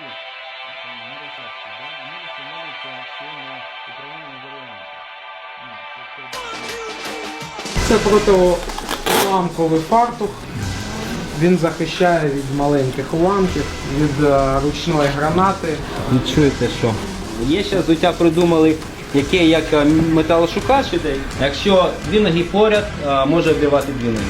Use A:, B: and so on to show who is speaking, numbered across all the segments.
A: років е, на ротації, да, вони встановлюються ще на управління варіантів. Ну, це- Це
B: фартух. Він захищає від маленьких уламків, від е, ручної гранати.
C: Відчуєте, що є ще взуття придумали, яке як е, металошукач іде. Якщо дві ноги поряд, е, може обірвати дві ноги.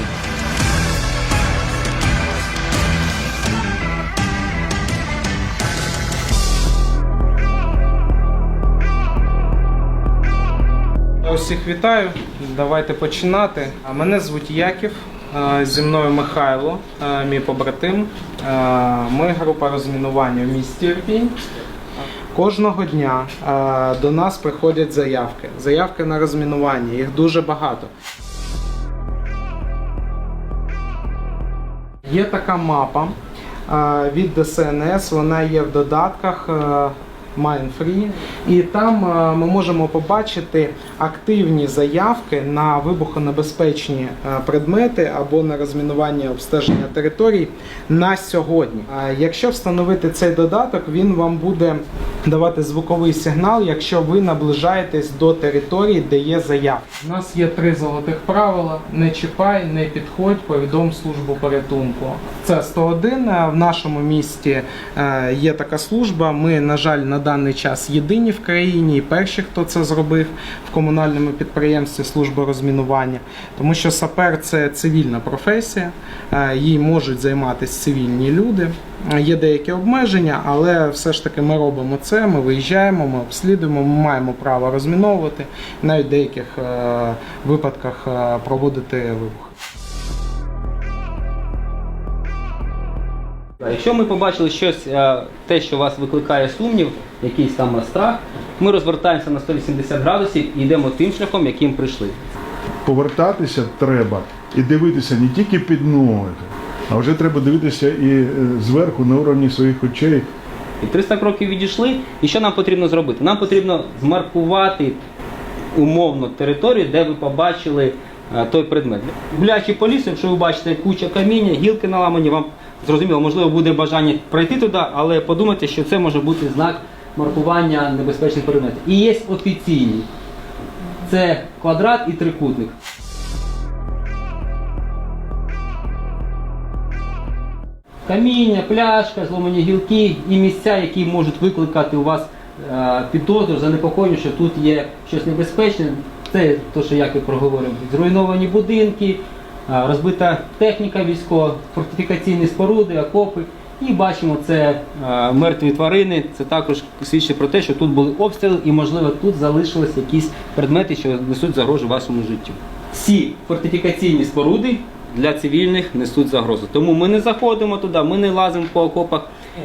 B: Я усіх вітаю. Давайте починати. Мене звуть Яків. Зі мною Михайло, мій побратим. Ми група розмінування в місті Ірпінь. Кожного дня до нас приходять заявки. Заявки на розмінування. Їх дуже багато. Є така мапа від ДСНС, вона є в додатках Mindfree. І там ми можемо побачити активні заявки на вибухонебезпечні е, предмети або на розмінування обстеження територій на сьогодні. Якщо встановити цей додаток, він вам буде давати звуковий сигнал, якщо ви наближаєтесь до території, де є заявки. У нас є три золотих правила: не чіпай, не підходь, повідом службу порятунку. Це 101. Е, В нашому місті е, є така служба. Ми, на жаль, на даний час єдині в країні і перші, хто це зробив в комунальному підприємстві служби розмінування, тому що сапер це цивільна професія, е, їй можуть займатися цивільні люди. Є деякі обмеження, але все ж таки ми робимо це. Ми виїжджаємо, ми обслідуємо, ми маємо право розміновувати, навіть в деяких е, випадках е, проводити вибух.
C: Якщо ми побачили щось, е, те, що вас викликає сумнів, якийсь там страх, ми розвертаємося на 180 градусів і йдемо тим шляхом, яким прийшли.
D: повертатися треба і дивитися не тільки під ноги, а вже треба дивитися і е, зверху на уровні своїх очей.
C: І 300 кроків відійшли. І що нам потрібно зробити? Нам потрібно змаркувати умовно територію, де ви побачили е, той предмет. Гуляючи по лісу, якщо ви бачите куча каміння, гілки наламані, вам зрозуміло, можливо, буде бажання пройти туди, але подумайте, що це може бути знак маркування небезпечних предметів. І є офіційні. Це квадрат і трикутник. Каміння, пляшка, зломані гілки і місця, які можуть викликати у вас е, підозру, занепокоєння, що тут є щось небезпечне. Це те, що як і проговорив, зруйновані будинки, розбита техніка військова, фортифікаційні споруди, окопи. І бачимо, це мертві тварини. Це також свідчить про те, що тут були обстріли і, можливо, тут залишились якісь предмети, що несуть загрозу вашому життю. Всі фортифікаційні споруди для цивільних несуть загрозу. Тому ми не заходимо туди, ми не лазимо по окопах.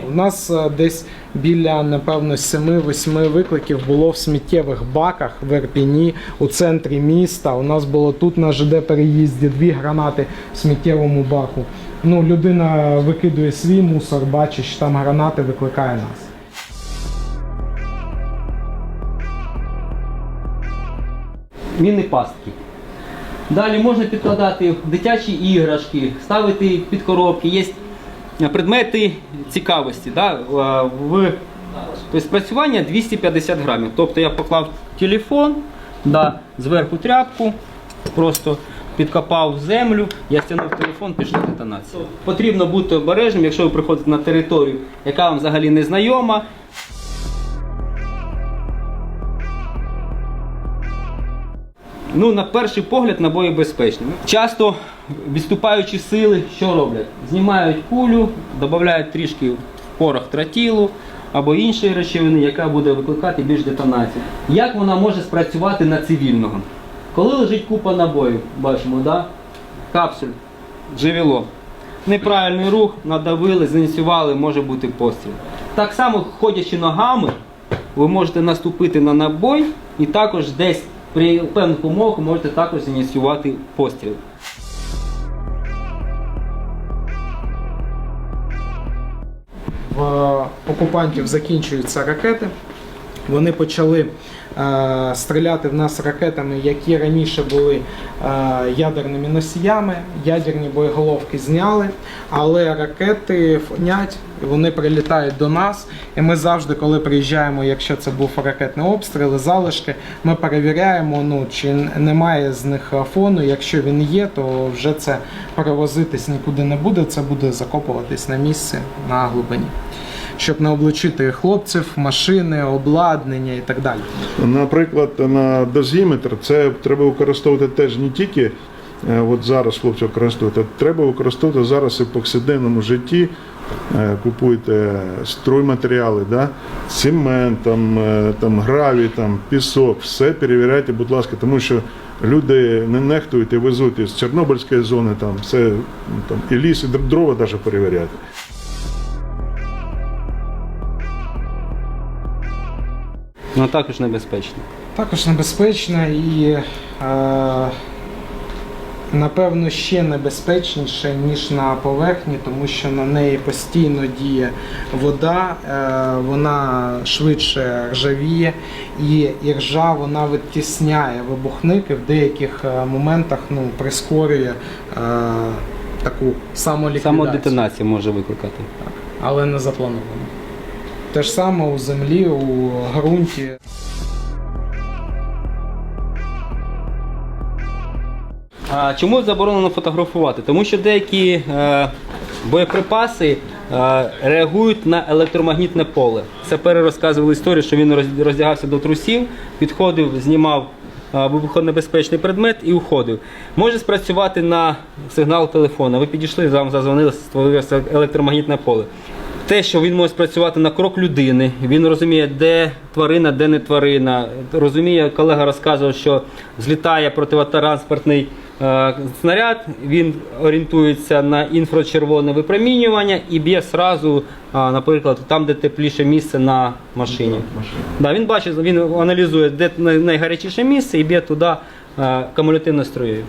B: У нас е, десь біля напевно 7-8 викликів було в сміттєвих баках в Ірпіні у центрі міста. У нас було тут на ЖД переїзді дві гранати в сміттєвому баку. Ну, людина викидує свій мусор, бачить, що там гранати викликає нас.
C: Міни пастки. Далі можна підкладати дитячі іграшки, ставити під коробки. Є предмети цікавості. Да? В спрацювання 250 грамів. Тобто я поклав телефон, да, зверху тряпку, просто підкопав землю, я стягнув телефон, пішла детонація. Потрібно бути обережним, якщо ви приходите на територію, яка вам взагалі не знайома. Ну, на перший погляд набої безпечні. Часто відступаючі сили що роблять? Знімають кулю, додають трішки порох тротілу або іншої речовини, яка буде викликати більш детонацію. Як вона може спрацювати на цивільного? Коли лежить купа набоїв, бачимо, да? капсуль, джевело. Неправильний рух, надавили, зініціювали, може бути постріл. Так само, ходячи ногами, ви можете наступити на набой і також десь при певних умовах можете також ініціювати постріл.
B: В окупантів закінчуються ракети. Вони почали е, стріляти в нас ракетами, які раніше були е, ядерними носіями. Ядерні боєголовки зняли, але ракети фонять, вони прилітають до нас. І ми завжди, коли приїжджаємо, якщо це був ракетний обстріл, залишки, ми перевіряємо, ну чи немає з них фону. Якщо він є, то вже це перевозитись нікуди не буде. Це буде закопуватись на місці на глибині. Щоб не облучити хлопців, машини, обладнання і так далі.
D: Наприклад, на дозіметр це треба використовувати теж не тільки е, от зараз хлопці використовують, треба використовувати зараз і в повсякденному житті. Е, Купуйте стройматеріали, да? цемент, там, е, там, гравій, там, пісок, все перевіряйте, будь ласка, тому що люди не нехтують і везуть із Чорнобильської зони, там, все, ну, там, і ліс, і дрова навіть перевіряти.
C: Ну також небезпечно.
B: Також небезпечна і е, напевно ще небезпечніше, ніж на поверхні, тому що на неї постійно діє вода, е, вона швидше ржавіє, і іржа вона витісняє вибухники в деяких е, моментах ну, прискорює е, таку самоліквідацію.
C: Самодетонація може викликати.
B: але не заплановано. Те ж саме у землі, у ґрунті.
C: А чому заборонено фотографувати? Тому що деякі е, боєприпаси е, реагують на електромагнітне поле. Це перерозказували історію, що він роздягався до трусів, підходив, знімав е, вибухонебезпечний предмет і уходив. Може спрацювати на сигнал телефона. Ви підійшли, вам зазвонили, створилося електромагнітне поле. Те, що він може спрацювати на крок людини, він розуміє, де тварина, де не тварина. Розуміє, колега розказував, що злітає противотранспортний е, снаряд, він орієнтується на інфрачервоне випромінювання і б'є сразу, а, наприклад, там, де тепліше місце на машині. Да, він бачить, він аналізує, де найгарячіше місце і б'є туди е, кумулятивною струєю.